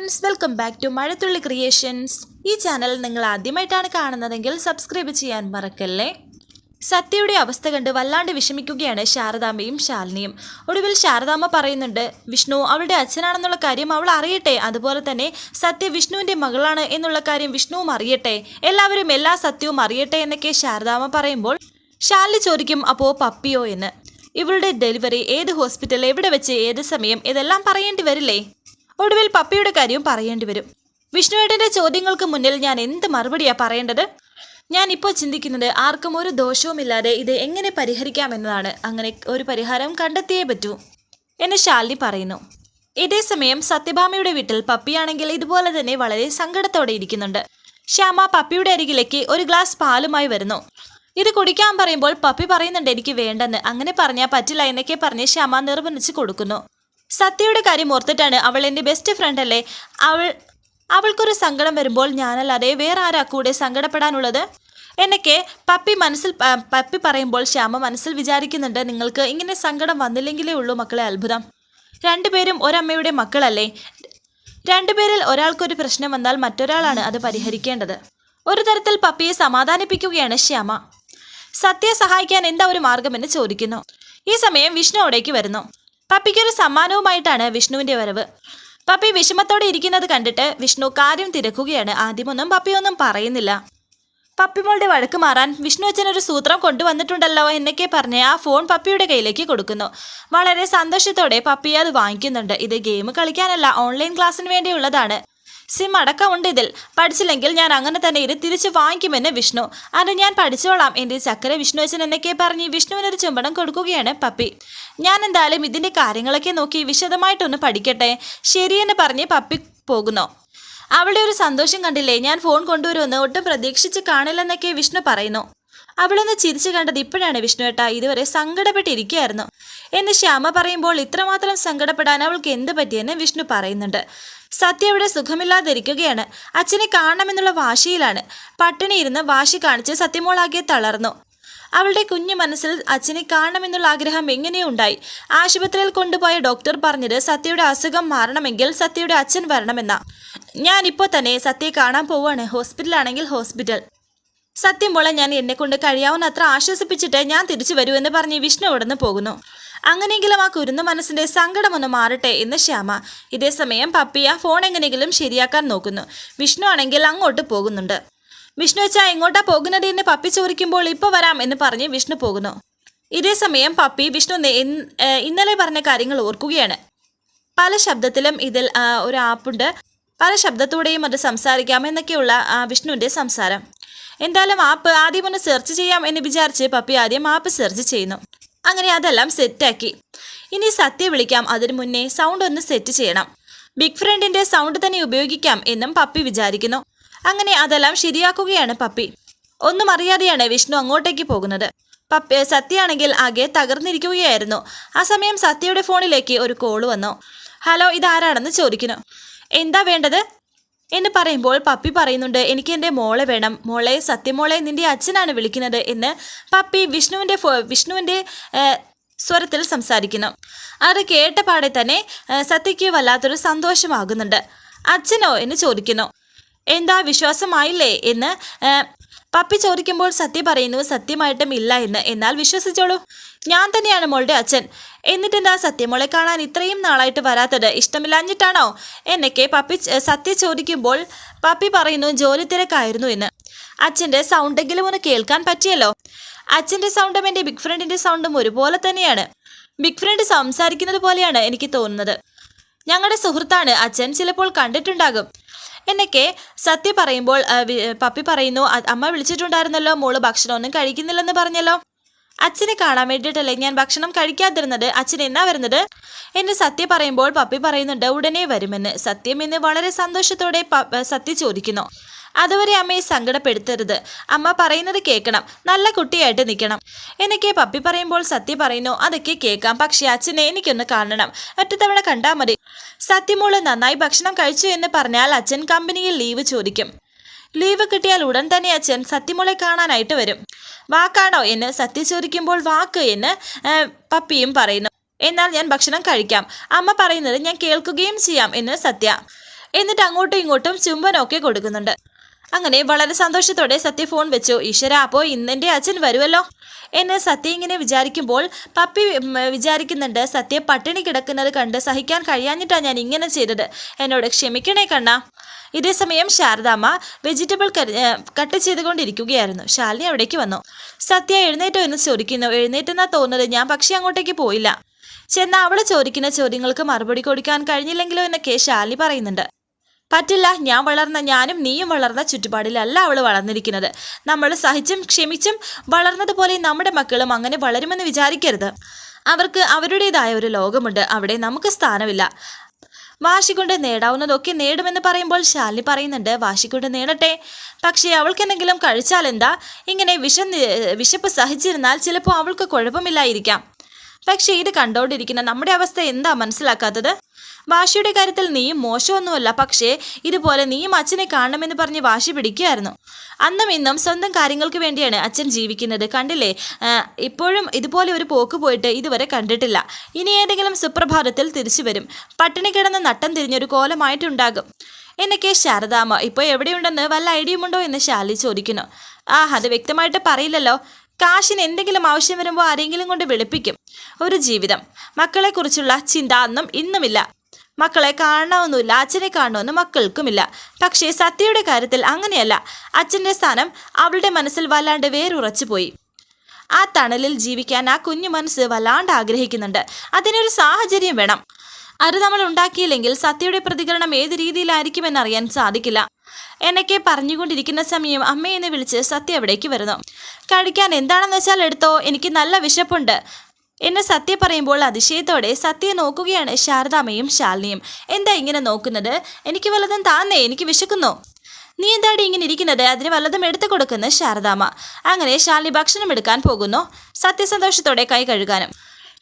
Friends welcome back to Mazhathulli creations ഈ channel നിങ്ങൾ ആദ്യമായിട്ടാണ് കാണുന്നതെങ്കിൽ സബ്സ്ക്രൈബ് ചെയ്യാൻ മറക്കല്ലേ? സത്യയുടെ അവസ്ഥ കണ്ട് വല്ലാണ്ട് വിഷമിക്കുകയാണ് ശാരദാമ്മയും ശാലിനിയും. ഒടുവിൽ ശാരദാമ്മ പറയുന്നുണ്ട് വിഷ്ണു അവളുടെ അച്ഛനാണെന്നുള്ള കാര്യം അവൾ അറിയട്ടെ. അതുപോലെ തന്നെ സത്യ വിഷ്ണുവിന്റെ മകളാണ് എന്നുള്ള കാര്യം വിഷ്ണുവും അറിയട്ടെ. എല്ലാവരും എല്ലാ സത്യവും അറിയട്ടെ എന്നൊക്കെ ശാരദാമ്മ പറയുമ്പോൾ ശാലിനി ചോദിക്കും അപ്പോൾ പപ്പിയോ എന്ന്? ഇവളുടെ ഡെലിവറി ഏത് ഹോസ്പിറ്റൽ എവിടെ വെച്ച് ഏത് സമയം ഇതെല്ലാം പറയേണ്ടി വരില്ലേ? ഒടുവിൽ പപ്പയുടെ കാര്യവും പറയേണ്ടി വരും. വിഷ്ണുവേട്ടന്റെ ചോദ്യങ്ങൾക്ക് മുന്നിൽ ഞാൻ എന്ത് മറുപടിയാ പറയേണ്ടത്? ഞാൻ ഇപ്പോൾ ചിന്തിക്കുന്നത് ആർക്കും ഒരു ദോഷവുമില്ലാതെ ഇത് എങ്ങനെ പരിഹരിക്കാമെന്നതാണ്. അങ്ങനെ ഒരു പരിഹാരം കണ്ടെത്തിയേ പറ്റൂ എന്ന് ശാലിനി പറയുന്നു. ഇതേ സമയം സത്യഭാമയുടെ വീട്ടിൽ പപ്പിയാണെങ്കിൽ ഇതുപോലെ തന്നെ വളരെ സങ്കടത്തോടെ ഇരിക്കുന്നുണ്ട്. ശ്യാമ പപ്പിയുടെ അരികിലേക്ക് ഒരു ഗ്ലാസ് പാലുമായി വരുന്നു. ഇത് കുടിക്കാൻ പറയുമ്പോൾ പപ്പി പറയുന്നുണ്ട് എനിക്ക് വേണ്ടെന്ന്. അങ്ങനെ പറഞ്ഞാൽ പറ്റില്ല എന്നൊക്കെ പറഞ്ഞ് ശ്യാമ നിർബന്ധിച്ച് കൊടുക്കുന്നു. സത്യയുടെ കാര്യം ഓർത്തിട്ടാണ് അവൾ എന്റെ ബെസ്റ്റ് ഫ്രണ്ട് അല്ലേ? അവൾ അവൾക്കൊരു സങ്കടം വരുമ്പോൾ ഞാനല്ലാതെ വേറെ ആരാ കൂടെ സങ്കടപ്പെടാനുള്ളത്? എന്നൊക്കെ പപ്പി മനസ്സിൽ പപ്പി പറയുമ്പോൾ ശ്യാമ മനസ്സിൽ വിചാരിക്കുന്നുണ്ട് നിങ്ങൾക്ക് ഇങ്ങനെ സങ്കടം വന്നില്ലെങ്കിലേ ഉള്ളൂ മക്കളെ അത്ഭുതം. രണ്ടുപേരും ഒരമ്മയുടെ മക്കളല്ലേ? രണ്ടുപേരിൽ ഒരാൾക്കൊരു പ്രശ്നം വന്നാൽ മറ്റൊരാളാണ് അത് പരിഹരിക്കേണ്ടത്. ഒരു തരത്തിൽ പപ്പിയെ സമാധാനിപ്പിക്കുകയാണ് ശ്യാമ. സത്യ സഹായിക്കാൻ എന്താ ഒരു മാർഗമെന്ന് ചോദിക്കുന്നു. ഈ സമയം വിഷ്ണു അവിടേക്ക് വരുന്നു. പപ്പിക്കൊരു സമ്മാനവുമായിട്ടാണ് വിഷ്ണുവിന്റെ വരവ്. പപ്പി വിഷമത്തോടെ ഇരിക്കുന്നത് കണ്ടിട്ട് വിഷ്ണു കാര്യം തിരക്കുകയാണ്. ആദ്യമൊന്നും പപ്പിയൊന്നും പറയുന്നില്ല. പപ്പിമോളുടെ വഴക്ക് മാറാൻ വിഷ്ണു അച്ഛൻ ഒരു സൂത്രം കൊണ്ടുവന്നിട്ടുണ്ടല്ലോ എന്നൊക്കെ പറഞ്ഞ് ആ ഫോൺ പപ്പിയുടെ കയ്യിലേക്ക് കൊടുക്കുന്നു. വളരെ സന്തോഷത്തോടെ പപ്പി അത് വാങ്ങിക്കുന്നുണ്ട്. ഇത് ഗെയിം കളിക്കാനല്ല ഓൺലൈൻ ക്ലാസ്സിന് വേണ്ടിയുള്ളതാണ്. സിം അടക്കമുണ്ട് ഇതിൽ. പഠിച്ചില്ലെങ്കിൽ ഞാൻ അങ്ങനെ തന്നെ ഇത് തിരിച്ച് വാങ്ങിക്കുമെന്ന് വിഷ്ണു. അത് ഞാൻ പഠിച്ചോളാം എന്റെ ചക്കര വിഷ്ണു അച്ഛൻ എന്നൊക്കെ പറഞ്ഞ് വിഷ്ണുവിനൊരു ചുംബനം കൊടുക്കുകയാണ് പപ്പി. ഞാൻ എന്തായാലും ഇതിന്റെ കാര്യങ്ങളൊക്കെ നോക്കി വിശദമായിട്ടൊന്ന് പഠിക്കട്ടെ ശരിയെന്ന് പറഞ്ഞ് പപ്പി പോകുന്നു. അവളുടെ ഒരു സന്തോഷം കണ്ടില്ലേ ഞാൻ ഫോൺ കൊണ്ടുവരുമെന്ന് ഒട്ടും പ്രതീക്ഷിച്ച് കാണില്ലെന്നൊക്കെ വിഷ്ണു പറയുന്നു. അവളൊന്ന് ചിരിച്ചു കണ്ടത് ഇപ്പോഴാണ് വിഷ്ണുവേട്ട ഇതുവരെ സങ്കടപ്പെട്ടിരിക്കുകയായിരുന്നു. എന്ന് ശ്യാമ പറയുമ്പോൾ ഇത്രമാത്രം സങ്കടപ്പെടാൻ അവൾക്ക് എന്ത് പറ്റിയെന്ന് വിഷ്ണു പറയുന്നുണ്ട്. സത്യ അവിടെ സുഖമില്ലാതിരിക്കുകയാണ്. അച്ഛനെ കാണണമെന്നുള്ള വാശിയിലാണ്. പട്ടിണി ഇരുന്ന് വാശി കാണിച്ച് സത്യമോളാകെ തളർന്നു. അവളുടെ കുഞ്ഞു മനസ്സിൽ അച്ഛനെ കാണണമെന്നുള്ള ആഗ്രഹം എങ്ങനെയോ ഉണ്ടായി ആശുപത്രിയിൽ കൊണ്ടുപോയ ഡോക്ടർ പറഞ്ഞത് സത്യയുടെ അസുഖം മാറണമെങ്കിൽ സത്യയുടെ അച്ഛൻ വരണമെന്നാ. ഞാൻ ഇപ്പോൾ തന്നെ സത്യയെ കാണാൻ പോവാണ്. ഹോസ്പിറ്റലാണെങ്കിൽ ഹോസ്പിറ്റൽ. സത്യം പോലെ ഞാൻ എന്നെ കൊണ്ട് കഴിയാവുന്ന അത്ര ആശ്വസിപ്പിച്ചിട്ട് ഞാൻ തിരിച്ചു വരൂ എന്ന് പറഞ്ഞ് വിഷ്ണു അവിടെ നിന്ന് പോകുന്നു. അങ്ങനെയെങ്കിലും ആ കുരുന്ന മനസ്സിന്റെ സങ്കടമൊന്ന് മാറട്ടെ എന്ന് ശ്യാമ. ഇതേസമയം പപ്പി ആ ഫോൺ എങ്ങനെയെങ്കിലും ശരിയാക്കാൻ നോക്കുന്നു. വിഷ്ണു ആണെങ്കിൽ അങ്ങോട്ട് പോകുന്നുണ്ട്. വിഷ്ണു വെച്ചാ എങ്ങോട്ടാ പോകുന്നത് എന്ന് പപ്പി ചോദിക്കുമ്പോൾ ഇപ്പൊ വരാം എന്ന് പറഞ്ഞ് വിഷ്ണു പോകുന്നു. ഇതേസമയം പപ്പി വിഷ്ണു ഇന്നലെ പറഞ്ഞ കാര്യങ്ങൾ ഓർക്കുകയാണ്. പല ശബ്ദത്തിലും ഇതിൽ ഒരു ആപ്പുണ്ട്. പല ശബ്ദത്തോടെയും അത് സംസാരിക്കാം എന്നൊക്കെയുള്ള ആ, വിഷ്ണുവിന്റെ സംസാരം. എന്തായാലും ആപ്പ് ആദ്യം ഒന്ന് സെർച്ച് ചെയ്യാം എന്ന് വിചാരിച്ച് പപ്പി ആദ്യം ആപ്പ് സെർച്ച് ചെയ്യുന്നു. അങ്ങനെ അതെല്ലാം സെറ്റാക്കി ഇനി സത്യ വിളിക്കാം. അതിനു മുന്നേ സൗണ്ട് ഒന്ന് സെറ്റ് ചെയ്യണം. ബിഗ് ഫ്രണ്ടിന്റെ സൗണ്ട് തന്നെ ഉപയോഗിക്കാം എന്നും പപ്പി വിചാരിക്കുന്നു. അങ്ങനെ അതെല്ലാം ശരിയാക്കുകയാണ് പപ്പി. ഒന്നും അറിയാതെയാണ് വിഷ്ണു അങ്ങോട്ടേക്ക് പോകുന്നത്. പപ്പി സത്യയാണെങ്കിൽ ആകെ തകർന്നിരിക്കുകയായിരുന്നു. ആ സമയം സത്യയുടെ ഫോണിലേക്ക് ഒരു കോൾ വന്നു. ഹലോ ഇതാരാണെന്ന് ചോദിക്കുന്നു. എന്താ വേണ്ടത്? എന്ന് പറയുമ്പോൾ പപ്പി പറയുന്നുണ്ട് എനിക്ക് എന്റെ മോളെ വേണം. മോളെ സത്യമോളെ നിന്റെ അച്ഛനാണ് വിളിക്കുന്നത് എന്ന് പപ്പി വിഷ്ണുവിന്റെ വിഷ്ണുവിന്റെ സ്വരത്തിൽ സംസാരിക്കുന്നു. അത് കേട്ട പാടെ തന്നെ സത്യയ്ക്ക് വല്ലാത്തൊരു സന്തോഷമാകുന്നുണ്ട്. അച്ഛനോ? എന്ന് ചോദിക്കുന്നു. എന്താ വിശ്വാസമായില്ലേ? എന്ന് പപ്പി ചോദിക്കുമ്പോൾ സത്യ പറയുന്നു സത്യമായിട്ടും ഇല്ല എന്ന്. എന്നാൽ വിശ്വസിച്ചോളൂ. ഞാൻ തന്നെയാണ് മോളുടെ അച്ഛൻ. എന്നിട്ടെന്താ സത്യമോളെ കാണാൻ ഇത്രയും നാളായിട്ട് വരാത്തത്? ഇഷ്ടമില്ലാഞ്ഞിട്ടാണോ? എന്നൊക്കെ പപ്പി സത്യം ചോദിക്കുമ്പോൾ പപ്പി പറയുന്നു ജോലി തിരക്കായിരുന്നു എന്ന്. അച്ഛന്റെ സൗണ്ടെങ്കിലും ഒന്ന് കേൾക്കാൻ പറ്റിയല്ലോ. അച്ഛന്റെ സൗണ്ടും എന്റെ ബിഗ് ഫ്രണ്ടിന്റെ സൗണ്ടും ഒരുപോലെ തന്നെയാണ്. ബിഗ് ഫ്രണ്ട് സംസാരിക്കുന്നത് പോലെയാണ് എനിക്ക് തോന്നുന്നത്. ഞങ്ങളുടെ സുഹൃത്താണ് അച്ഛൻ ചിലപ്പോൾ കണ്ടിട്ടുണ്ടാകും. എന്നൊക്കെ സത്യ പറയുമ്പോൾ പപ്പി പറയുന്നു അമ്മ വിളിച്ചിട്ടുണ്ടായിരുന്നല്ലോ മോൾ ഭക്ഷണമൊന്നും കഴിക്കുന്നില്ലെന്ന് പറഞ്ഞല്ലോ. അച്ഛനെ കാണാൻ വേണ്ടിയിട്ടല്ലേ ഞാൻ ഭക്ഷണം കഴിക്കാതിരുന്നത്? അച്ഛൻ എന്നാ വരുന്നത്? എന്റെ സത്യ പറയുമ്പോൾ പപ്പി പറയുന്നുണ്ട് ഉടനെ വരുമെന്ന്. സത്യം എന്ന് വളരെ സന്തോഷത്തോടെ സത്യ ചോദിക്കുന്നു. അതുവരെ അമ്മയെ സങ്കടപ്പെടുത്തരുത്. അമ്മ പറയുന്നത് കേൾക്കണം. നല്ല കുട്ടിയായിട്ട് നിൽക്കണം. എനിക്ക് പപ്പി പറയുമ്പോൾ സത്യ പറയുന്നു അതൊക്കെ കേൾക്കാം. പക്ഷേ അച്ഛനെ എനിക്കൊന്ന് കാണണം. ഒറ്റത്തവണ കണ്ടാൽ മതി. സത്യമോൾ നന്നായി ഭക്ഷണം കഴിച്ചു എന്ന് പറഞ്ഞാൽ അച്ഛൻ കമ്പനിയിൽ ലീവ് ചോദിക്കും. ലീവ് കിട്ടിയാൽ ഉടൻ തന്നെ അച്ഛൻ സത്യമോളെ കാണാനായിട്ട് വരും. വാക്കാണോ എന്ന് സത്യ ചോദിക്കുമ്പോൾ വാക്ക് എന്ന് പപ്പിയും പറയുന്നു. എന്നാൽ ഞാൻ ഭക്ഷണം കഴിക്കാം. അമ്മ പറയുന്നത് ഞാൻ കേൾക്കുകയും ചെയ്യാം എന്ന് സത്യ. എന്നിട്ട് അങ്ങോട്ടും ഇങ്ങോട്ടും ചുംബനമൊക്കെ കൊടുക്കുന്നുണ്ട്. അങ്ങനെ വളരെ സന്തോഷത്തോടെ സത്യ ഫോൺ വെച്ചു. ഈശ്വര അപ്പോൾ ഇന്നെന്റെ അച്ഛൻ വരുമല്ലോ എന്ന് സത്യ ഇങ്ങനെ വിചാരിക്കുമ്പോൾ പപ്പി വിചാരിക്കുന്നുണ്ട് സത്യ പട്ടിണി കിടക്കുന്നത് കണ്ട് സഹിക്കാൻ കഴിയാഞ്ഞിട്ടാണ് ഞാൻ ഇങ്ങനെ ചെയ്തത്. എന്നോട് ക്ഷമിക്കണേ കണ്ണ. ഇതേസമയം ശാരദാമ്മ വെജിറ്റബിൾ കട്ട് ചെയ്തുകൊണ്ടിരിക്കുകയായിരുന്നു. ശാലിനി അവിടേക്ക് വന്നു. സത്യ എഴുന്നേറ്റോ? എന്ന് ചോദിക്കുന്നു. എഴുന്നേറ്റെന്നാ തോന്നുന്നത്. ഞാൻ പക്ഷേ അങ്ങോട്ടേക്ക് പോയില്ല. ചെന്ന അവിടെ ചോദിക്കുന്ന ചോദ്യങ്ങൾക്ക് മറുപടി കൊടുക്കാൻ കഴിഞ്ഞില്ലെങ്കിലോ എന്നൊക്കെ ശാലി പറയുന്നുണ്ട്. പറ്റില്ല ഞാൻ വളർന്ന ഞാനും നീയും വളർന്ന ചുറ്റുപാടിലല്ല അവൾ വളർന്നിരിക്കുന്നത്. നമ്മൾ സഹിച്ചും ക്ഷമിച്ചും വളർന്നതുപോലെ നമ്മുടെ മക്കളും അങ്ങനെ വളരുമെന്ന് വിചാരിക്കരുത്. അവർക്ക് അവരുടേതായ ഒരു ലോകമുണ്ട് അവിടെ നമുക്ക് സ്ഥാനമില്ല. വാശി കൊണ്ട് നേടാവുന്നതൊക്കെ നേടുമെന്ന് പറയുമ്പോൾ ശാലിനി പറയുന്നുണ്ട് വാശി കൊണ്ട് നേടട്ടെ. പക്ഷേ അവൾക്ക് എന്തെങ്കിലും കഴിച്ചാൽ എന്താ? ഇങ്ങനെ വിഷം വിശപ്പ് സഹിച്ചിരുന്നാൽ ചിലപ്പോൾ അവൾക്ക് കുഴപ്പമില്ലായിരിക്കാം. പക്ഷേ ഇത് കണ്ടുകൊണ്ടിരിക്കുന്ന നമ്മുടെ അവസ്ഥ എന്താ മനസ്സിലാക്കാത്തത്? വാശിയുടെ കാര്യത്തിൽ നീയും മോശമൊന്നുമല്ല. പക്ഷേ ഇതുപോലെ നീയും അച്ഛനെ കാണണമെന്ന് പറഞ്ഞ് വാശി പിടിക്കുകയായിരുന്നു. അന്നും ഇന്നും സ്വന്തം കാര്യങ്ങൾക്ക് വേണ്ടിയാണ് അച്ഛൻ ജീവിക്കുന്നത്. കണ്ടില്ലേ? ഇപ്പോഴും ഇതുപോലെ ഒരു പോക്ക് പോയിട്ട് ഇതുവരെ കണ്ടിട്ടില്ല. ഇനി ഏതെങ്കിലും സുപ്രഭാതത്തിൽ തിരിച്ചു വരും. പട്ടിണി കിടന്ന് നട്ടം തിരിഞ്ഞൊരു കോലമായിട്ടുണ്ടാകും. എന്നൊക്കെ ശാരദാമ്മ ഇപ്പോൾ എവിടെയുണ്ടെന്ന് വല്ല ഐഡിയയുമുണ്ടോ എന്ന് ശാലി ചോദിക്കുന്നു. ആ അത് വ്യക്തമായിട്ട് പറയില്ലല്ലോ. കാശിന് എന്തെങ്കിലും ആവശ്യം വരുമ്പോൾ ആരെങ്കിലും കൊണ്ട് വിളിപ്പിക്കും. ഒരു ജീവിതം. മക്കളെക്കുറിച്ചുള്ള ചിന്ത അന്നും ഇന്നുമില്ല. മക്കളെ കാണണമെന്നില്ല അച്ഛനെ കാണണമെന്ന് മക്കൾക്കുമില്ല. പക്ഷേ സത്യയുടെ കാര്യത്തിൽ അങ്ങനെയല്ല. അച്ഛന്റെ സ്ഥാനം അവളുടെ മനസ്സിൽ വല്ലാണ്ട് വേരുറച്ചു പോയി. ആ തണലിൽ ജീവിക്കാൻ ആ കുഞ്ഞു മനസ്സ് വല്ലാണ്ട് ആഗ്രഹിക്കുന്നുണ്ട്. അതിനൊരു സാഹചര്യം വേണം. അത് നമ്മൾ ഉണ്ടാക്കിയില്ലെങ്കിൽ സത്യയുടെ പ്രതികരണം ഏത് രീതിയിലായിരിക്കുമെന്ന് അറിയാൻ സാധിക്കില്ല. എന്നൊക്കെ പറഞ്ഞുകൊണ്ടിരിക്കുന്ന സമയം അമ്മയെന്ന് വിളിച്ച് സത്യ അവിടേക്ക് വരുന്നു. കഴിക്കാൻ എന്താണെന്ന് വെച്ചാൽ എടുത്തോ? എനിക്ക് നല്ല വിശപ്പുണ്ട്. എന്ന് സത്യ പറയുമ്പോൾ അതിശയത്തോടെ സത്യ നോക്കുകയാണ് ശാരദാമ്മയും ശാലിനിയും. എന്താ ഇങ്ങനെ നോക്കുന്നത്? എനിക്ക് വല്ലതും താന്നേ? എനിക്ക് വിശക്കുന്നു? നീ എന്താടി ഇങ്ങനെ ഇരിക്കുന്നത്? അതിന് വല്ലതും എടുത്തു കൊടുക്കുന്നു ശാരദാമ്മ. അങ്ങനെ ശാലിനി ഭക്ഷണം എടുക്കാൻ പോകുന്നു. സത്യസന്തോഷത്തോടെ കൈ കഴുകാനും.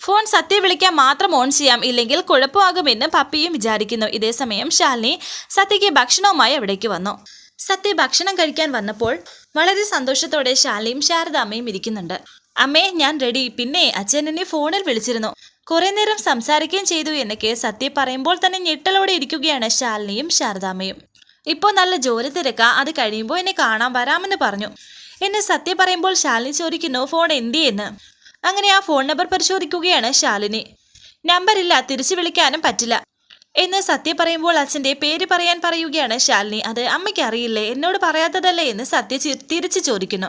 ഫോൺ സത്യ വിളിക്കാൻ മാത്രം ഓൺ ചെയ്യാം ഇല്ലെങ്കിൽ കുഴപ്പമാകുമെന്ന് പപ്പിയും വിചാരിക്കുന്നു. ഇതേസമയം ശാലിനി സത്യയ്ക്ക് ഭക്ഷണവുമായി അവിടേക്ക് വന്നു. സത്യ ഭക്ഷണം കഴിക്കാൻ വന്നപ്പോൾ വളരെ സന്തോഷത്തോടെ ശാലിനിയും ശാരദാമ്മയും ഇരിക്കുന്നുണ്ട്. അമ്മേ ഞാൻ റെഡി പിന്നെ അച്ഛൻ എന്നെ ഫോണിൽ വിളിച്ചിരുന്നു. കുറേ നേരം സംസാരിക്കുകയും ചെയ്തു. എന്നൊക്കെ സത്യ പറയുമ്പോൾ തന്നെ ഞെട്ടലോടെ ഇരിക്കുകയാണ് ശാലിനിയും ശാരദാമ്മയും. ഇപ്പോൾ നല്ല ജോലി തിരക്ക. അത് കഴിയുമ്പോൾ എന്നെ കാണാൻ വരാമെന്ന് പറഞ്ഞു. എന്നെ സത്യ പറയുമ്പോൾ ശാലിനി ചോദിക്കുന്നു ഫോൺ എന്തിയെന്ന് അങ്ങനെ ആ ഫോൺ നമ്പർ പരിശോധിക്കുകയാണ് ശാലിനി. നമ്പറില്ല തിരിച്ചു വിളിക്കാനും പറ്റില്ല. എന്ന് സത്യ പറയുമ്പോൾ അച്ഛന്റെ പേര് പറയാൻ പറയുകയാണ് ശാലിനി. അത് അമ്മയ്ക്ക് അറിയില്ലേ? എന്നോട് പറയാത്തതല്ലേ? എന്ന് സത്യ തിരിച്ചു ചോദിക്കുന്നു.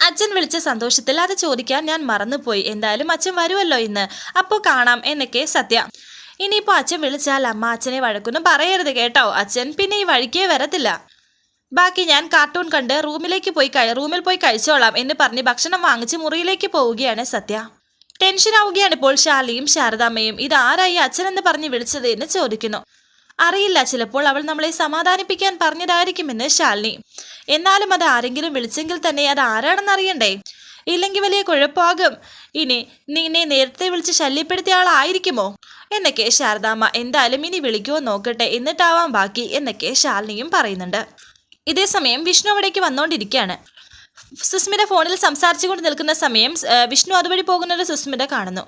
അച്ഛൻ വിളിച്ച സന്തോഷത്തിൽ അത് ചോദിക്കാൻ ഞാൻ മറന്നുപോയി. എന്തായാലും അച്ഛൻ വരുമല്ലോ ഇന്ന്. അപ്പോൾ കാണാം എന്നൊക്കെ സത്യ. ഇനിയിപ്പോൾ അച്ഛൻ വിളിച്ചാൽ അമ്മ അച്ഛനെ വഴക്കൊന്നും പറയരുത് കേട്ടോ. അച്ഛൻ പിന്നെ ഈ വഴിക്കേ വരത്തില്ല. ബാക്കി ഞാൻ കാർട്ടൂൺ കണ്ട് റൂമിലേക്ക് പോയി റൂമിൽ പോയി കഴിച്ചോളാം എന്ന് പറഞ്ഞ് ഭക്ഷണം വാങ്ങിച്ച് മുറിയിലേക്ക് പോവുകയാണ് സത്യ. ടെൻഷൻ ആവുകയാണ് ഇപ്പോൾ ശാലിയും ശാരദാമ്മയും. ഇത് ആരായി അച്ഛനെന്ന് പറഞ്ഞ് വിളിച്ചത് എന്ന് ചോദിക്കുന്നു. അറിയില്ല. ചിലപ്പോൾ അവൾ നമ്മളെ സമാധാനിപ്പിക്കാൻ പറഞ്ഞതായിരിക്കുമെന്ന് ശാലിനി. എന്നാലും അത് ആരെങ്കിലും വിളിച്ചെങ്കിൽ തന്നെ അത് ആരാണെന്ന് അറിയണ്ടേ? ഇല്ലെങ്കിൽ വലിയ കുഴപ്പമാകും. ഇനി നിന്നെ നേരത്തെ വിളിച്ച് ശല്യപ്പെടുത്തിയ ആളായിരിക്കുമോ? എന്നൊക്കെ ശാരദാമ്മ എന്തായാലും ഇനി വിളിക്കുമോ നോക്കട്ടെ എന്നിട്ടാവാം ബാക്കി എന്നൊക്കെ ശാലിനിയും പറയുന്നുണ്ട്. ഇതേസമയം വിഷ്ണു അവിടേക്ക് വന്നുകൊണ്ടിരിക്കുകയാണ് സുസ്മിത ഫോണിൽ സംസാരിച്ചുകൊണ്ട് നിൽക്കുന്ന സമയം വിഷ്ണു അതുവഴി പോകുന്നത് സുസ്മിത കാണുന്നു.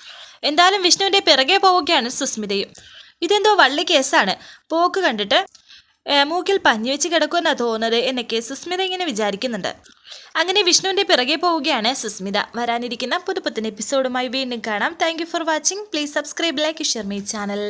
എന്തായാലും വിഷ്ണുവിന്റെ പിറകെ പോവുകയാണ് സുസ്മിതയും. ഇതെന്തോ വള്ളി കേസാണ്. പോക്ക് കണ്ടിട്ട് മൂക്കിൽ പഞ്ഞി വെച്ച് കിടക്കുമെന്നാ തോന്നുന്നത് എന്നൊക്കെ സുസ്മിത ഇങ്ങനെ വിചാരിക്കുന്നുണ്ട്. അങ്ങനെ വിഷ്ണുവിന്റെ പിറകെ പോവുകയാണ് സുസ്മിത. വരാനിരിക്കുന്ന പുതുപ്പത്തിന് എപ്പിസോഡുമായി വീണ്ടും കാണാം. Thank for watching please subscribe like share my channel